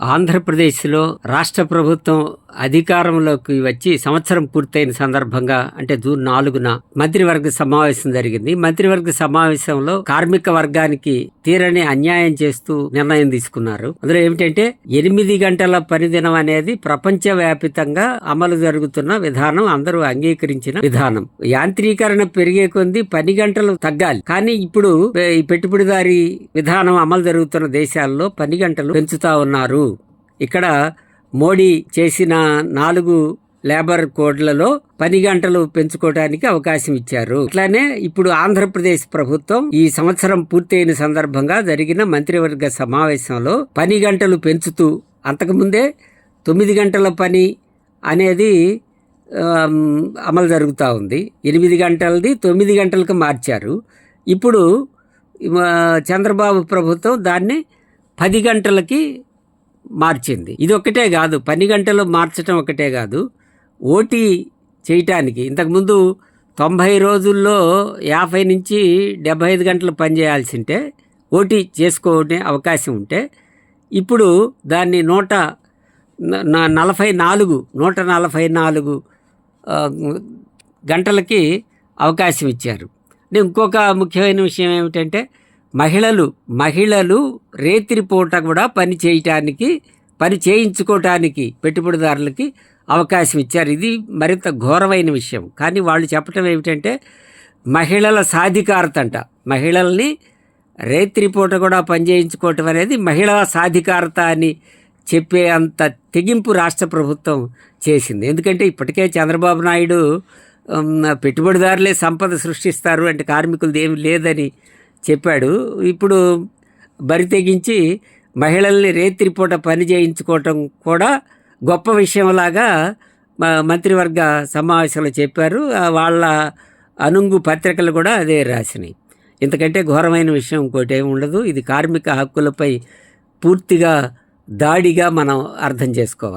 ఆంధ్రప్రదేశ్లో రాష్ట్ర ప్రభుత్వం అధికారంలోకి వచ్చి సంవత్సరం పూర్తయిన సందర్భంగా అంటే జూన్ నాలుగున మంత్రివర్గ సమావేశం జరిగింది. మంత్రివర్గ సమావేశంలో కార్మిక వర్గానికి తీరని అన్యాయం చేస్తూ నిర్ణయం తీసుకున్నారు. అందులో ఏమిటంటే ఎనిమిది గంటల పనిదినం అనేది ప్రపంచవ్యాపితంగా అమలు జరుగుతున్న విధానం అందరూ అంగీకరించిన విధానం. యాంత్రీకరణ పెరిగే కొద్ది పని గంటలు తగ్గాలి. కానీ ఇప్పుడు ఈ పెట్టుబడిదారి విధానం అమలు జరుగుతున్న దేశాల్లో పని గంటలు పెంచుతా ఉన్నారు. ఇక్కడ మోడీ చేసిన నాలుగు లేబర్ కోడ్లలో పని గంటలు పెంచుకోవడానికి అవకాశం ఇచ్చారు. అట్లానే ఇప్పుడు ఆంధ్రప్రదేశ్ ప్రభుత్వం ఈ సంవత్సరం పూర్తయిన సందర్భంగా జరిగిన మంత్రివర్గ సమావేశంలో పని గంటలు పెంచుతూ అంతకుముందే తొమ్మిది గంటల పని అనేది అమలు జరుగుతూ ఉంది. ఎనిమిది గంటలది తొమ్మిది గంటలకు మార్చారు. ఇప్పుడు చంద్రబాబు ప్రభుత్వం దాన్ని పది గంటలకి మార్చింది. ఇది ఒక్కటే కాదు పని గంటలు మార్చడం ఒకటే కాదు ఓటీ చేయటానికి ఇంతకుముందు తొంభై రోజుల్లో యాభై నుంచి డెబ్భై ఐదు గంటలు పని చేయాల్సి ఉంటే ఓటీ చేసుకునే అవకాశం ఉంటే ఇప్పుడు దాన్ని నూట నలభై నాలుగు నూట నలభై నాలుగు గంటలకి అవకాశం ఇచ్చారు. అంటే ఇంకొక ముఖ్యమైన విషయం ఏమిటంటే మహిళలు మహిళలు రేత్రిపూట కూడా పని చేయటానికి పని చేయించుకోవటానికి పెట్టుబడిదారులకి అవకాశం ఇచ్చారు. ఇది మరింత ఘోరమైన విషయం. కానీ వాళ్ళు చెప్పటం ఏమిటంటే మహిళల సాధికారత అంట. మహిళల్ని రేత్రిపూట కూడా పని చేయించుకోవటం అనేది మహిళల సాధికారత అని చెప్పే అంత తెగింపు రాష్ట్ర ప్రభుత్వం చేసింది. ఎందుకంటే ఇప్పటికే చంద్రబాబు నాయుడు పెట్టుబడిదారులే సంపద సృష్టిస్తారు అంటే కార్మికులది ఏమి లేదని చెప్పాడు. ఇప్పుడు బరి తెగించి మహిళల్ని రేత్రిపూట పని చేయించుకోవటం కూడా గొప్ప విషయంలాగా మంత్రివర్గ సమావేశంలో చెప్పారు. వాళ్ళ అనుంగు పత్రికలు కూడా అదే రాసినాయి. ఇంతకంటే ఘోరమైన విషయం ఇంకోటి ఏమి ఉండదు. ఇది కార్మిక హక్కులపై పూర్తిగా దాడిగా మనం అర్థం చేసుకోవాలి.